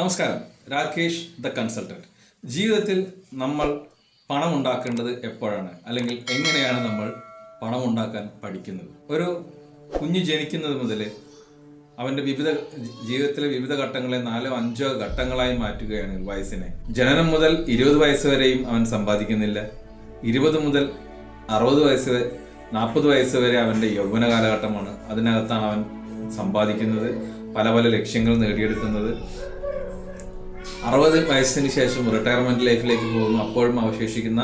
നമസ്കാരം. Rakesh the consultant. ജീവിതത്തിൽ നമ്മൾ പണം ഉണ്ടാക്കേണ്ടത് എപ്പോഴാണ്? അല്ലെങ്കിൽ എങ്ങനെയാണ് നമ്മൾ പണം ഉണ്ടാക്കാൻ പഠിക്കുന്നത്? ഒരു കുഞ്ഞ് ജനിക്കുന്നത് മുതൽ അവന്റെ വിവിധ ജീവിതത്തിലെ വിവിധ ഘട്ടങ്ങളെ നാലോ അഞ്ചോ ഘട്ടങ്ങളായി മാറ്റുകയാണ് വയസ്സിനെ. ജനനം മുതൽ ഇരുപത് വയസ്സ് വരെയും അവൻ സമ്പാദിക്കുന്നില്ല. ഇരുപത് മുതൽ അറുപത് വയസ്സ് വരെ നാൽപ്പത് വയസ്സ് വരെ അവന്റെ യൗവന കാലഘട്ടമാണ്. അതിനകത്താണ് അവൻ സമ്പാദിക്കുന്നത്. പല പല ലക്ഷ്യങ്ങൾ നേടിയെടുക്കുന്നത്. അറുപത് വയസ്സിന് ശേഷം റിട്ടയർമെന്റ് ലൈഫിലേക്ക് പോകുന്നു. അപ്പോഴും അവശേഷിക്കുന്ന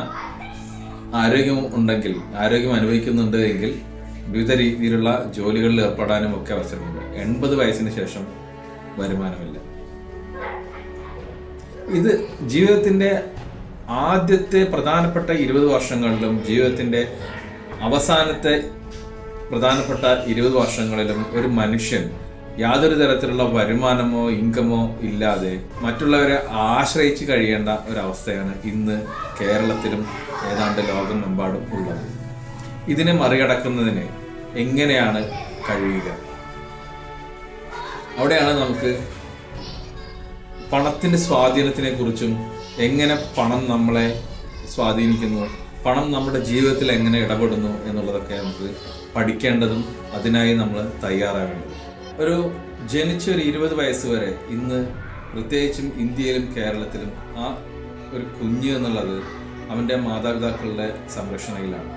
ആരോഗ്യം ഉണ്ടെങ്കിൽ ആരോഗ്യം അനുഭവിക്കുന്നുണ്ട് എങ്കിൽ വിവിധ രീതിയിലുള്ള ജോലികളിൽ ഏർപ്പെടാനും ഒക്കെ അവസരമുണ്ട്. എൺപത് വയസ്സിന് ശേഷം വരുമാനമില്ല. ഇത് ജീവിതത്തിന്റെ ആദ്യത്തെ പ്രധാനപ്പെട്ട ഇരുപത് വർഷങ്ങളിലും ജീവിതത്തിന്റെ അവസാനത്തെ പ്രധാനപ്പെട്ട ഇരുപത് വർഷങ്ങളിലും ഒരു മനുഷ്യൻ യാതൊരു തരത്തിലുള്ള വരുമാനമോ ഇൻകമോ ഇല്ലാതെ മറ്റുള്ളവരെ ആശ്രയിച്ച് കഴിയേണ്ട ഒരവസ്ഥയാണ് ഇന്ന് കേരളത്തിലും ഏതാണ്ട് ലോകമെമ്പാടും ഉള്ളത്. ഇതിനെ മറികടക്കുന്നതിന് എങ്ങനെയാണ് കഴിയുക? അവിടെയാണ് നമുക്ക് പണത്തിന്റെ സ്വാധീനത്തിനെ കുറിച്ചും എങ്ങനെ പണം നമ്മളെ സ്വാധീനിക്കുന്നു പണം നമ്മുടെ ജീവിതത്തിൽ എങ്ങനെ ഇടപെടുന്നു എന്നുള്ളതൊക്കെ നമുക്ക് പഠിക്കേണ്ടതും അതിനായി നമ്മൾ തയ്യാറാവേണ്ടതും ഒരു ജനിച്ച ഒരു ഇരുപത് വയസ്സ് വരെ ഇന്ന് പ്രത്യേകിച്ചും ഇന്ത്യയിലും കേരളത്തിലും ആ ഒരു കുഞ്ഞ് എന്നുള്ളത് അവന്റെ മാതാപിതാക്കളുടെ സംരക്ഷണയിലാണ്.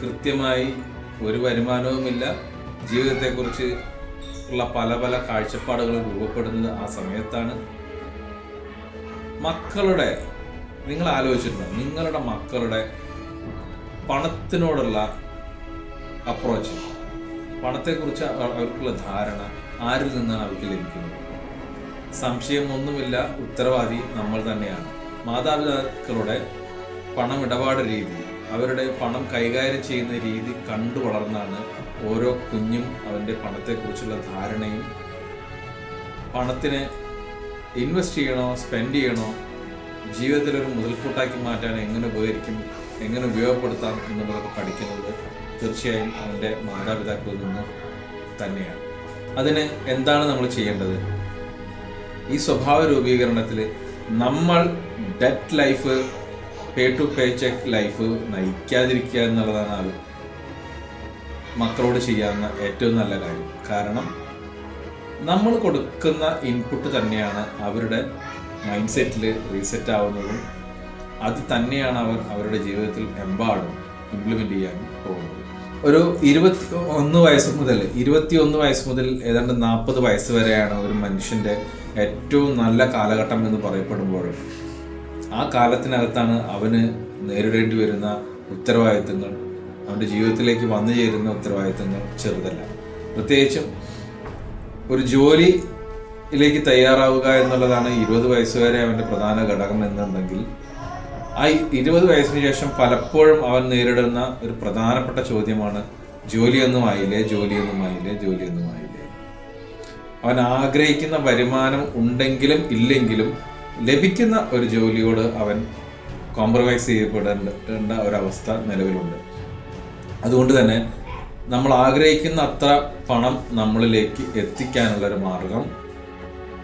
കൃത്യമായി ഒരു വരുമാനവുമില്ല. ജീവിതത്തെക്കുറിച്ച് ഉള്ള പല പല കാഴ്ചപ്പാടുകൾ രൂപപ്പെടുന്നത് ആ സമയത്താണ്. മക്കളുടെ നിങ്ങൾ ആലോചിച്ചിട്ടുണ്ടോ? നിങ്ങളുടെ മക്കളുടെ പണത്തിനോടുള്ള അപ്രോച്ച് പണത്തെക്കുറിച്ച് അവ- അവർക്കുള്ള ധാരണ ആരിൽ നിന്നാണ് അവർക്ക് ലഭിക്കുന്നത്? സംശയമൊന്നുമില്ല ഉത്തരവാദി നമ്മൾ തന്നെയാണ്. മാതാപിതാക്കളുടെ പണമിടപാട് രീതി അവരുടെ പണം കൈകാര്യം ചെയ്യുന്ന രീതി കണ്ടു വളർന്നാണ് ഓരോ കുഞ്ഞും അവന്റെ പണത്തെക്കുറിച്ചുള്ള ധാരണയും പണത്തിന് ഇൻവെസ്റ്റ് ചെയ്യണോ സ്പെൻഡ് ചെയ്യണോ ജീവിതത്തിൽ ഒരു മുതൽക്കൂട്ടാക്കി മാറ്റാൻ എങ്ങനെ ഉപകരിക്കും എങ്ങനെ ഉപയോഗപ്പെടുത്താം എന്നുള്ളതൊക്കെ പഠിക്കുന്നത് തീർച്ചയായും അവന്റെ മാതാപിതാക്കളിൽ നിന്ന് തന്നെയാണ്. അതിന് എന്താണ് നമ്മൾ ചെയ്യേണ്ടത്? ഈ സ്വഭാവ രൂപീകരണത്തിൽ നമ്മൾ debt life pay to pay check life നയിക്കാതിരിക്കുക എന്നുള്ളതാണ് മക്കളോട് ചെയ്യാവുന്ന ഏറ്റവും നല്ല കാര്യം. കാരണം നമ്മൾ കൊടുക്കുന്ന ഇൻപുട്ട് തന്നെയാണ് അവരുടെ മൈൻഡ് സെറ്റിൽ റീസെറ്റ് ആവുന്നതും അത് തന്നെയാണ് അവർ അവരുടെ ജീവിതത്തിൽ എമ്പാടും ഇംപ്ലിമെന്റ് ചെയ്യാൻ പോകുന്നത്. ഒരു ഇരുപത്തി ഒന്ന് വയസ്സ് മുതൽ ഇരുപത്തി ഒന്ന് വയസ്സ് മുതൽ ഏതാണ്ട് നാൽപ്പത് വയസ്സ് വരെയാണ് ഒരു മനുഷ്യന്റെ ഏറ്റവും നല്ല കാലഘട്ടം എന്ന് പറയപ്പെടുമ്പോൾ. ആ കാലത്തിനകത്താണ് അവന് നേരിടേണ്ടി വരുന്ന ഉത്തരവാദിത്തങ്ങൾ അവന്റെ ജീവിതത്തിലേക്ക് വന്നു ചേരുന്ന ഉത്തരവാദിത്തങ്ങൾ ചെറുതല്ല. പ്രത്യേകിച്ചും ഒരു ജോലിയിലേക്ക് തയ്യാറാവുക എന്നുള്ളതാണ് ഇരുപത് വയസ്സുവരെ അവന്റെ പ്രധാന ഘടകം എന്നുണ്ടെങ്കിൽ ആ ഇരുപത് വയസ്സിന് ശേഷം പലപ്പോഴും അവൻ നേരിടുന്ന ഒരു പ്രധാനപ്പെട്ട ചോദ്യമാണ് ജോലിയൊന്നും ആയില്ലേ ജോലിയൊന്നും ആയില്ലേ ജോലിയൊന്നും ആയില്ലേ? അവൻ ആഗ്രഹിക്കുന്ന വരുമാനം ഉണ്ടെങ്കിലും ഇല്ലെങ്കിലും ലഭിക്കുന്ന ഒരു ജോലിയോട് അവൻ കോംപ്രമൈസ് ചെയ്യപ്പെടേണ്ട ഒരവസ്ഥ നിലവിലുണ്ട്. അതുകൊണ്ട് തന്നെ നമ്മൾ ആഗ്രഹിക്കുന്ന അത്ര പണം നമ്മളിലേക്ക് എത്തിക്കാനുള്ള ഒരു മാർഗം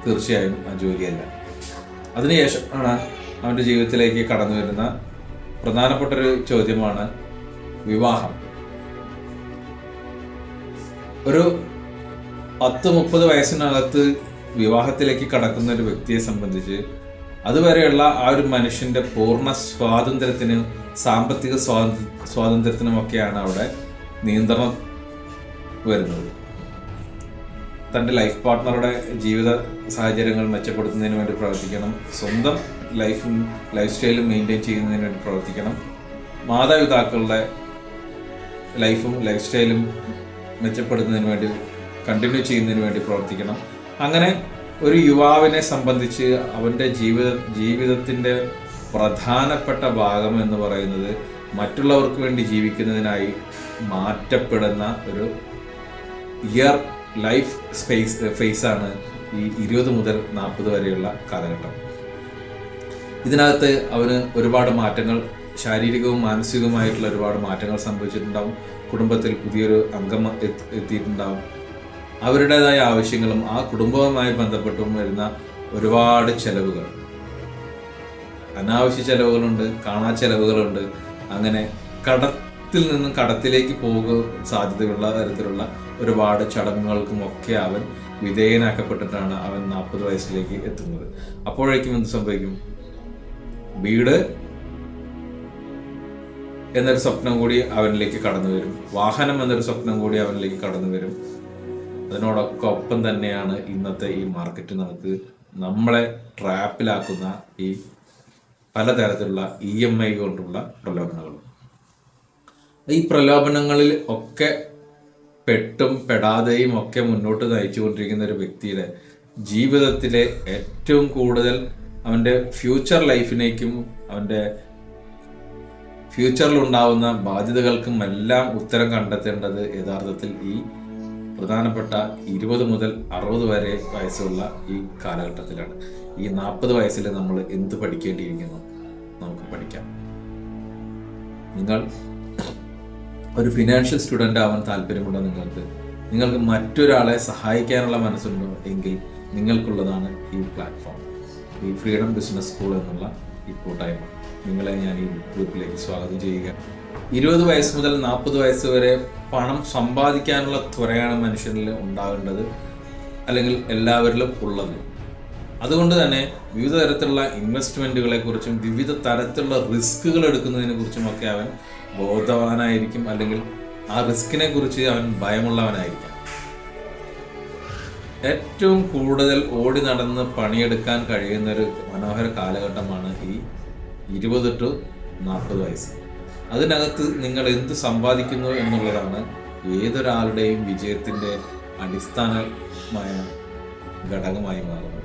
തീർച്ചയായും ആ ജോലിയല്ല. അതിനുശേഷമാണ് അവന്റെ ജീവിതത്തിലേക്ക് കടന്നു വരുന്ന പ്രധാനപ്പെട്ട ഒരു ചോദ്യമാണ് വിവാഹം. ഒരു പത്ത് മുപ്പത് വയസ്സിനകത്ത് വിവാഹത്തിലേക്ക് കടക്കുന്ന ഒരു വ്യക്തിയെ സംബന്ധിച്ച് അതുവരെയുള്ള ആ ഒരു മനുഷ്യന്റെ പൂർണ സ്വാതന്ത്ര്യത്തിനും സാമ്പത്തിക സ്വാതന്ത്ര്യ സ്വാതന്ത്ര്യത്തിനുമൊക്കെയാണ് അവിടെ നിയന്ത്രണം വരുന്നത്. തന്റെ ലൈഫ് പാർട്ട്ണറുടെ ജീവിത സാഹചര്യങ്ങൾ മെച്ചപ്പെടുത്തുന്നതിന് വേണ്ടി പ്രവർത്തിക്കണം. സ്വന്തം ലൈഫും ലൈഫ് സ്റ്റൈലും മെയിന്റെയിൻ ചെയ്യുന്നതിന് വേണ്ടി പ്രവർത്തിക്കണം. മാതാപിതാക്കളുടെ ലൈഫും ലൈഫ് സ്റ്റൈലും മെച്ചപ്പെടുന്നതിന് വേണ്ടി കണ്ടിന്യൂ ചെയ്യുന്നതിന് വേണ്ടി പ്രവർത്തിക്കണം. അങ്ങനെ ഒരു യുവാവിനെ സംബന്ധിച്ച് അവന്റെ ജീവിത ജീവിതത്തിന്റെ പ്രധാനപ്പെട്ട ഭാഗം എന്ന് പറയുന്നത് മറ്റുള്ളവർക്ക് വേണ്ടി ജീവിക്കുന്നതിനായി മാറ്റപ്പെടുന്ന ഒരു ഇയർ ലൈഫ് സ്പേസ് ഫേസാണ് ഈ ഇരുപത് മുതൽ നാൽപ്പത് വരെയുള്ള കാലഘട്ടം. ഇതിനകത്ത് അവന് ഒരുപാട് മാറ്റങ്ങൾ ശാരീരികവും മാനസികവുമായിട്ടുള്ള ഒരുപാട് മാറ്റങ്ങൾ സംഭവിച്ചിട്ടുണ്ടാവും. കുടുംബത്തിൽ പുതിയൊരു അംഗം എത്തി- എത്തിയിട്ടുണ്ടാവും. അവരുടേതായ ആവശ്യങ്ങളും ആ കുടുംബവുമായി ബന്ധപ്പെട്ടും വരുന്ന ഒരുപാട് ചെലവുകൾ. അനാവശ്യ ചെലവുകളുണ്ട് കാണാ ചെലവുകളുണ്ട്. അങ്ങനെ കടത്തിൽ നിന്നും കടത്തിലേക്ക് പോകുക സാധ്യതയുള്ള തരത്തിലുള്ള ഒരുപാട് ചടങ്ങുകൾക്കും ഒക്കെ അവൻ വിധേയനാക്കപ്പെട്ടിട്ടാണ് അവൻ നാൽപ്പത് വയസ്സിലേക്ക് എത്തുന്നത്. അപ്പോഴേക്കും എന്ത് സംഭവിക്കും? വീട് എന്നൊരു സ്വപ്നം കൂടി അവനിലേക്ക് കടന്നു വരും. വാഹനം എന്നൊരു സ്വപ്നം കൂടി അവനിലേക്ക് കടന്നു വരും. അതിനോടൊക്കെ ഒപ്പം തന്നെയാണ് ഇന്നത്തെ ഈ മാർക്കറ്റ് നമുക്ക് നമ്മളെ ട്രാപ്പിലാക്കുന്ന ഈ പലതരത്തിലുള്ള ഇ എം ഐ കൊണ്ടുള്ള പ്രലോഭനങ്ങളും. ഈ പ്രലോഭനങ്ങളിൽ ഒക്കെ പെട്ടും പെടാതെയും ഒക്കെ മുന്നോട്ട് നയിച്ചുകൊണ്ടിരിക്കുന്ന ഒരു വ്യക്തിയുടെ ജീവിതത്തിലെ ഏറ്റവും കൂടുതൽ അവന്റെ ഫ്യൂച്ചർ ലൈഫിനേക്കും അവന്റെ ഫ്യൂച്ചറിൽ ഉണ്ടാവുന്ന ബാധ്യതകൾക്കും എല്ലാം ഉത്തരം കണ്ടെത്തേണ്ടത് യഥാർത്ഥത്തിൽ ഈ പ്രധാനപ്പെട്ട ഇരുപത് മുതൽ അറുപത് വരെ വയസ്സുള്ള ഈ കാലഘട്ടത്തിലാണ്. ഈ നാൽപ്പത് വയസ്സിൽ നമ്മൾ എന്ത് പഠിക്കേണ്ടിയിരിക്കുന്നു നമുക്ക് പഠിക്കാം. നിങ്ങൾ ഒരു ഫിനാൻഷ്യൽ സ്റ്റുഡന്റ് ആവാൻ താല്പര്യമുണ്ടോ നിങ്ങൾക്ക്? നിങ്ങൾക്ക് മറ്റൊരാളെ സഹായിക്കാനുള്ള മനസ്സുണ്ടോ? എങ്കിൽ നിങ്ങൾക്കുള്ളതാണ് ഈ പ്ലാറ്റ്ഫോം ഈ ഫ്രീഡം ബിസിനസ് സ്കൂൾ എന്നുള്ള ഈ കൂട്ടായ്മ നിങ്ങളെ ഞാൻ ഈ ഗ്രൂപ്പിലേക്ക് സ്വാഗതം ചെയ്യുക. ഇരുപത് വയസ്സ് മുതൽ നാൽപ്പത് വയസ്സ് വരെ പണം സമ്പാദിക്കാനുള്ള ത്വരയാണ് മനുഷ്യനിൽ ഉണ്ടാകേണ്ടത് അല്ലെങ്കിൽ എല്ലാവരിലും ഉള്ളത്. അതുകൊണ്ട് തന്നെ വിവിധ തരത്തിലുള്ള ഇൻവെസ്റ്റ്മെന്റുകളെ കുറിച്ചും വിവിധ തരത്തിലുള്ള റിസ്കുകൾ എടുക്കുന്നതിനെ കുറിച്ചുമൊക്കെ അവൻ ബോധവാനായിരിക്കും അല്ലെങ്കിൽ ആ റിസ്കിനെ കുറിച്ച് അവൻ ഭയമുള്ളവനായിരിക്കാം. ഏറ്റവും കൂടുതൽ ഓടി നടന്ന് പണിയെടുക്കാൻ കഴിയുന്ന ഒരു മനോഹര കാലഘട്ടമാണ് ഈ ഇരുപത് ടു നാൽപ്പത് വയസ്സ്. അതിനകത്ത് നിങ്ങൾ എന്ത് സമ്പാദിക്കുന്നു എന്നുള്ളതാണ് ഏതൊരാളുടെയും വിജയത്തിന്റെ അടിസ്ഥാനമായ ഘടകമായി മാറുന്നത്.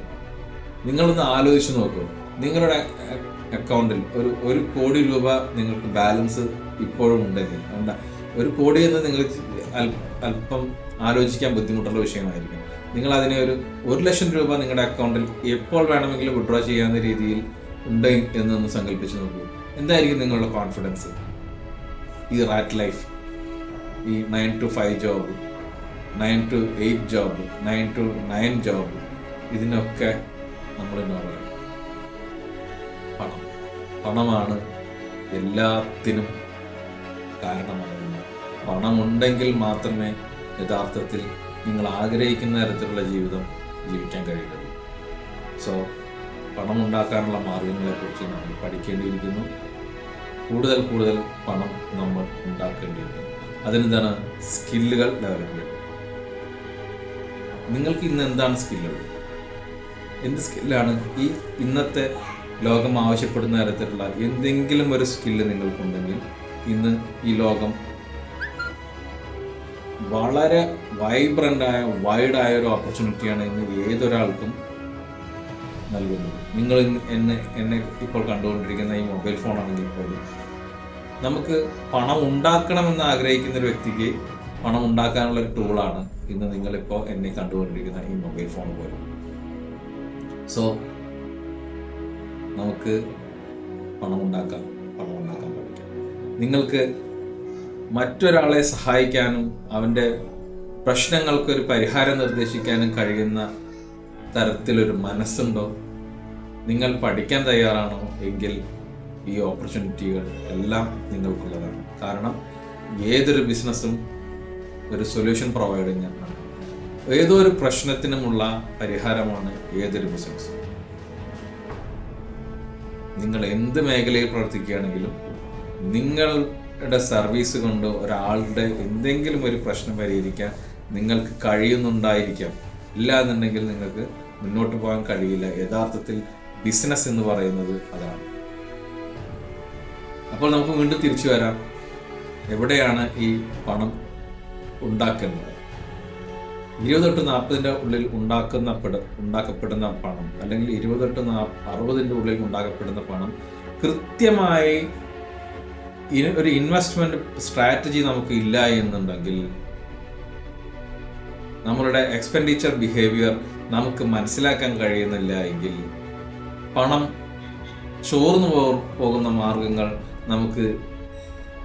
നിങ്ങളൊന്ന് ആലോചിച്ച് നോക്കൂ. നിങ്ങളുടെ അക്കൗണ്ടിൽ ഒരു ഒരു കോടി രൂപ നിങ്ങൾക്ക് ബാലൻസ് ഇപ്പോഴും ഉണ്ടെങ്കിൽ വേണ്ട ഒരു കോടി എന്ന് നിങ്ങൾ അല്പം ആലോചിക്കാൻ ബുദ്ധിമുട്ടുള്ള വിഷയമായിരിക്കും നിങ്ങൾ അതിനെ ഒരു ഒരു ലക്ഷം രൂപ നിങ്ങളുടെ അക്കൗണ്ടിൽ എപ്പോൾ വേണമെങ്കിലും വിഡ്രോ ചെയ്യാവുന്ന രീതിയിൽ ഉണ്ട് എന്നൊന്ന് സങ്കല്പിച്ച് നോക്കൂ. എന്തായിരിക്കും നിങ്ങളുടെ കോൺഫിഡൻസ് ഈ റാറ്റ് ലൈഫ് ഈ nine to five job nine to eight job nine to nine job ഇതിനൊക്കെ നമ്മൾ എന്താ പണം. പണമാണ് എല്ലാത്തിനും കാരണമാകുന്നത്. പണമുണ്ടെങ്കിൽ മാത്രമേ യഥാർത്ഥത്തിൽ നിങ്ങൾ ആഗ്രഹിക്കുന്ന തരത്തിലുള്ള ജീവിതം ജീവിക്കാൻ കഴിയുന്നത്. സോ പണം ഉണ്ടാക്കാനുള്ള മാർഗങ്ങളെക്കുറിച്ച് നമ്മൾ പഠിക്കേണ്ടിയിരിക്കുന്നു. കൂടുതൽ കൂടുതൽ പണം നമ്മൾ ഉണ്ടാക്കേണ്ടിയിരിക്കുന്നു. അതിനെന്താണ്? സ്കില്ലുകൾ ഡെവലപ്പ് ചെയ്യുന്നത് നിങ്ങൾക്ക് ഇന്ന് എന്താണ് സ്കില്ലുകൾ എന്ത് സ്കില്ലാണ് ഈ ഇന്നത്തെ ലോകം ആവശ്യപ്പെടുന്ന തരത്തിലുള്ള എന്തെങ്കിലും ഒരു സ്കില്ല് നിങ്ങൾക്കുണ്ടെങ്കിൽ ഇന്ന് ഈ ലോകം വളരെ വൈബ്രന്റായ വൈഡായ ഒരു ഓപ്പർച്യൂണിറ്റിയാണ് ഇന്ന് ഏതൊരാൾക്കും നൽകുന്നത്. നിങ്ങൾ എന്നെ എന്നെ ഇപ്പോൾ കണ്ടുകൊണ്ടിരിക്കുന്ന ഈ മൊബൈൽ ഫോണാണെങ്കിൽ പോലും നമുക്ക് പണം ഉണ്ടാക്കണമെന്ന് ആഗ്രഹിക്കുന്ന ഒരു വ്യക്തിക്ക് പണം ഉണ്ടാക്കാനുള്ള ഒരു ടൂളാണ് ഇന്ന് നിങ്ങളിപ്പോൾ എന്നെ കണ്ടുകൊണ്ടിരിക്കുന്ന ഈ മൊബൈൽ ഫോൺ പോലും. സോ നമുക്ക് പണം ഉണ്ടാക്കാം പണം ഉണ്ടാക്കാൻ പഠിക്കാം. നിങ്ങൾക്ക് മറ്റൊരാളെ സഹായിക്കാനും അവന്റെ പ്രശ്നങ്ങൾക്ക് ഒരു പരിഹാരം നിർദ്ദേശിക്കാനും കഴിയുന്ന തരത്തിലൊരു മനസ്സുണ്ടോ? നിങ്ങൾ പഠിക്കാൻ തയ്യാറാണോ? എങ്കിൽ ഈ ഓപ്പർച്യൂണിറ്റികൾ എല്ലാം നിങ്ങൾക്കുള്ളതാണ്. കാരണം ഏതൊരു ബിസിനസ്സും ഒരു സൊല്യൂഷൻ പ്രൊവൈഡിങ് ആണ്. ഏതോ ഒരു പ്രശ്നത്തിനുമുള്ള പരിഹാരമാണ് ഏതൊരു ബിസിനസ്സും. നിങ്ങൾ എന്ത് മേഖലയിൽ പ്രവർത്തിക്കുകയാണെങ്കിലും നിങ്ങളുടെ സർവീസ് കൊണ്ട് ഒരാളുടെ എന്തെങ്കിലും ഒരു പ്രശ്നം പരിഹരിക്കാൻ നിങ്ങൾക്ക് കഴിയുന്നുണ്ടായിരിക്കാം. ഇല്ല എന്നുണ്ടെങ്കിൽ നിങ്ങൾക്ക് മുന്നോട്ട് പോകാൻ കഴിയില്ല. യഥാർത്ഥത്തിൽ ബിസിനസ് എന്ന് പറയുന്നത് അതാണ്. അപ്പോൾ നമുക്ക് വീണ്ടും തിരിച്ചു വരാം. എവിടെയാണ് ഈ പണം ഉണ്ടാക്കുന്നത്? ഇരുപത് തൊട്ട് നാൽപ്പതിന്റെ ഉള്ളിൽ ഉണ്ടാക്കുന്ന പെട ഉണ്ടാക്കപ്പെടുന്ന പണം അല്ലെങ്കിൽ ഇരുപത് തൊട്ട് നാ അറുപതിന്റെ ഉള്ളിൽ ഉണ്ടാക്കപ്പെടുന്ന പണം കൃത്യമായി ഒരു ഇൻവെസ്റ്റ്മെന്റ് സ്ട്രാറ്റജി നമുക്ക് ഇല്ല എന്നുണ്ടെങ്കിൽ നമ്മളുടെ എക്സ്പെൻഡിച്ചർ ബിഹേവിയർ നമുക്ക് മനസ്സിലാക്കാൻ കഴിയുന്നില്ല എങ്കിൽ പണം ചോർന്നു പോകുന്ന മാർഗങ്ങൾ നമുക്ക്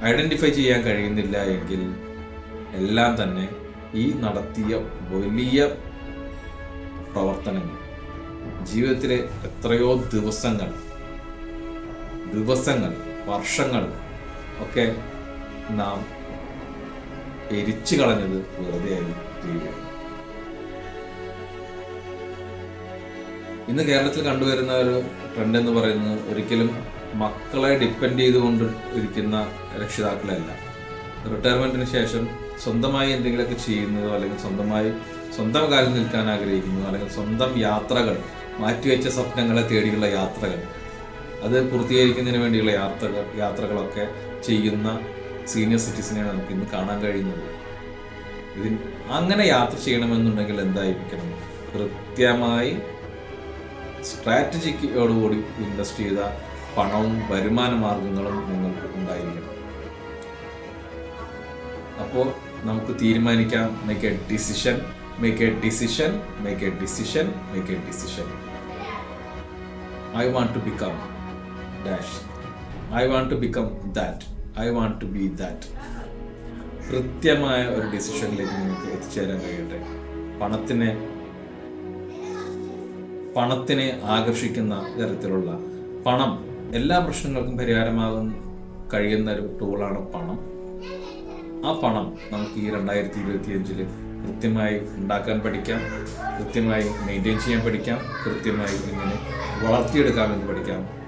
ഐഡന്റിഫൈ ചെയ്യാൻ കഴിയുന്നില്ല എങ്കിൽ എല്ലാം തന്നെ ഈ നടത്തിയ വലിയ പ്രവർത്തനങ്ങൾ. ജീവിതത്തിലെ എത്രയോ ദിവസങ്ങൾ ദിവസങ്ങൾ വർഷങ്ങൾ ഒക്കെ നാം എരിച്ചു കളഞ്ഞത് വെറുതെയായി തീരുകയാണ്. ഇന്ന് കേരളത്തിൽ കണ്ടുവരുന്ന ഒരു ട്രെൻഡ് എന്ന് പറയുന്നത് ഒരിക്കലും മക്കളെ ഡിപ്പെൻഡ് ചെയ്തുകൊണ്ട് ഇരിക്കുന്ന രക്ഷിതാക്കളല്ല റിട്ടയർമെന്റിന് ശേഷം സ്വന്തമായി എന്തെങ്കിലുമൊക്കെ ചെയ്യുന്നതോ അല്ലെങ്കിൽ സ്വന്തമായി സ്വന്തം കാലിൽ നിൽക്കാൻ ആഗ്രഹിക്കുന്നതോ അല്ലെങ്കിൽ സ്വന്തം യാത്രകൾ മാറ്റിവെച്ച സ്വപ്നങ്ങളെ തേടിയുള്ള യാത്രകൾ അത് പൂർത്തീകരിക്കുന്നതിന് വേണ്ടിയുള്ള യാത്രകൾ യാത്രകളൊക്കെ ചെയ്യുന്ന സീനിയർ സിറ്റിസനെയാണ് നമുക്ക് ഇന്ന് കാണാൻ കഴിയുന്നത്. ഇതിൽ അങ്ങനെ യാത്ര ചെയ്യണമെന്നുണ്ടെങ്കിൽ എന്തായിരിക്കണം? കൃത്യമായി സ്ട്രാറ്റജിക്കോടുകൂടി ഇൻവെസ്റ്റ് ചെയ്ത പണവും വരുമാന മാർഗങ്ങളും നിങ്ങൾക്ക് ഉണ്ടായിരിക്കണം. അപ്പോൾ നമുക്ക് തീരുമാനിക്കാം. Make a decision make a decision make a decision make a decision I want to become dash I want to become that I want to be that കൃത്യമായ ഒരു ഡിസിഷനിലേക്ക് നിങ്ങൾക്ക് എത്തിച്ചേരാൻ കഴിയട്ടെ. പണത്തിനെ പണത്തിനെ ആകർഷിക്കുന്ന തരത്തിലുള്ള പണം എല്ലാ പ്രശ്നങ്ങൾക്കും പരിഹാരമാകുന്ന കഴിയുന്ന ഒരു ടൂളാണ് പണം. ആ പണം നമുക്ക് ഈ രണ്ടായിരത്തി ഇരുപത്തി അഞ്ചിൽ കൃത്യമായി ഉണ്ടാക്കാൻ പഠിക്കാം കൃത്യമായി മെയിന്റെയിൻ ചെയ്യാൻ പഠിക്കാം കൃത്യമായി ഇങ്ങനെ വളർത്തിയെടുക്കാമെന്ന് പഠിക്കാം.